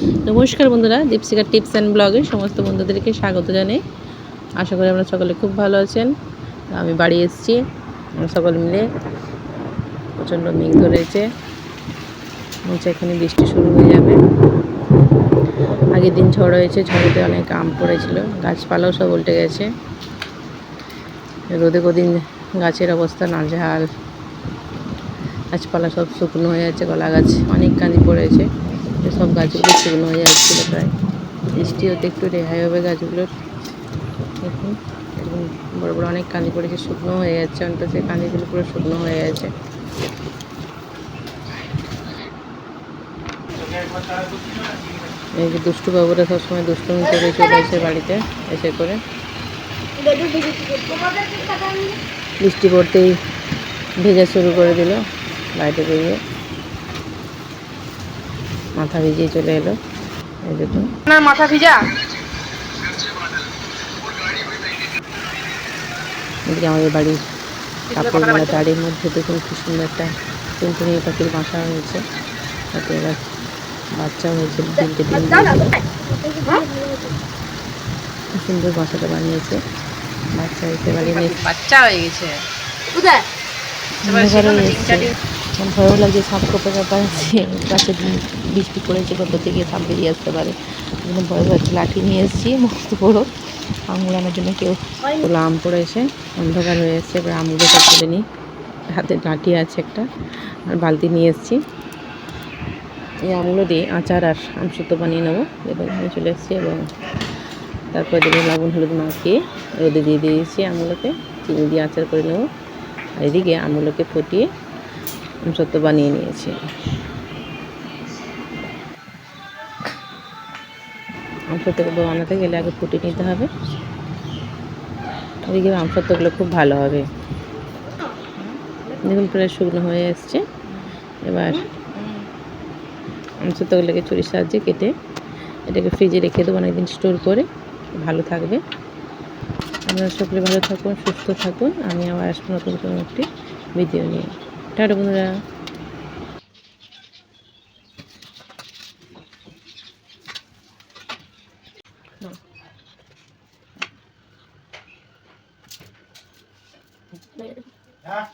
নমস্কার বন্ধুরা দীপশিকা tips and ব্লগে সমস্ত বন্ধুদেরকে স্বাগত জানাই। আশা করি আপনারা সকলে খুব ভালো আছেন। আমি বাড়ি এসেছি সকল মিলে। প্রচণ্ড মেঘ ধরেছে, নিচে এখানে বৃষ্টি শুরু হয়ে যাবে। আগের দিন ঝড় হয়েছে, ঝড়েতে অনেক আম পড়েছিল, গাছপালাও সব উল্টে গেছে। রোদে কদিন গাছের অবস্থা নাজেহাল। গাছপালা সব শুকনো হয়ে যাচ্ছে কলা গাছ অনেক কাঁদি পড়েছে। সব গাছগুলো শুকনো হয়ে যাচ্ছিল প্রায়। বৃষ্টি হতে একটু রেহাই হবে গাছগুলোর। দেখুন, একদম বড় বড় অনেক কাঁদি পড়েছে, শুকনো হয়ে যাচ্ছে অন্তত। কাঁদিগুলো পুরো শুকনো হয়ে গেছে। এই যে দুষ্টু বাবুরা সবসময় দুষ্টুমি করে চলে এসে বাড়িতে, এসে করে। বৃষ্টি পড়তেই ভেজা শুরু করে দিল বাইরে বেরিয়ে মাথা ভিজিয়ে চলে এলো। এই দেখুন আপনার মাথা ভিজা? এদিকে আমাদের বাড়ির কাপড় মেলা তারের মধ্যে দেখুন কি সুন্দর একটা টুনটুনি পাখির বাসা হয়েছে। তাতে এবার বাচ্চা হয়েছে তিনটে দিন। খুব সুন্দর বাসাটা বানিয়েছে। বাচ্চা হয়েছে বাড়ি বাচ্চা হয়ে গেছে। ভয়ও লাগছে সাপ কোপে ব্যাপার আছে বৃষ্টি পড়েছে কত থেকে সাপ বেরিয়ে আসতে পারে। জন্য ভয় পাচ্ছে লাঠি নিয়ে এসেছি মস্ত বড়। আঙুল আনার জন্য কেউ তোলা আম পড়েছে অন্ধকার হয়ে এসছে এবার আমগুলো সব তুলে নিই হাতে লাঠি আছে একটা আর বালতি নিয়ে এসেছি। এই আমগুলো দিয়ে আচার আর আমসুতো বানিয়ে নেব। দেখুন আমি চলে এসেছি এবং তারপর দেখুন লবণ হলুদ মাখিয়ে রোদে দিয়ে দিয়েছি আমগুলোকে। চিনি দিয়ে আচার করে নেব। আর এদিকে আমগুলোকে ফুটিয়ে আমসত্ব বানিয়ে নিয়েছি। আমসত্বগুলো বানাতে গেলে আগে ফুটিয়ে নিতে হবে। এদিকে আমসত্বগুলো খুব ভালো হবে। দেখুন, প্রায় শুকনো হয়ে এসছে। এবার আমসত্বগুলোকে চুরির সাহায্যে কেটে এটাকে ফ্রিজে রেখে দেবো অনেকদিন স্টোর করে। ভালো থাকবে। আপনারা সকলে ভালো থাকুন, সুস্থ থাকুন। আমি আবার আসব নতুন কোনো একটি ভিডিও নিয়ে। টাটা বন্ধুরা। হ্যাঁ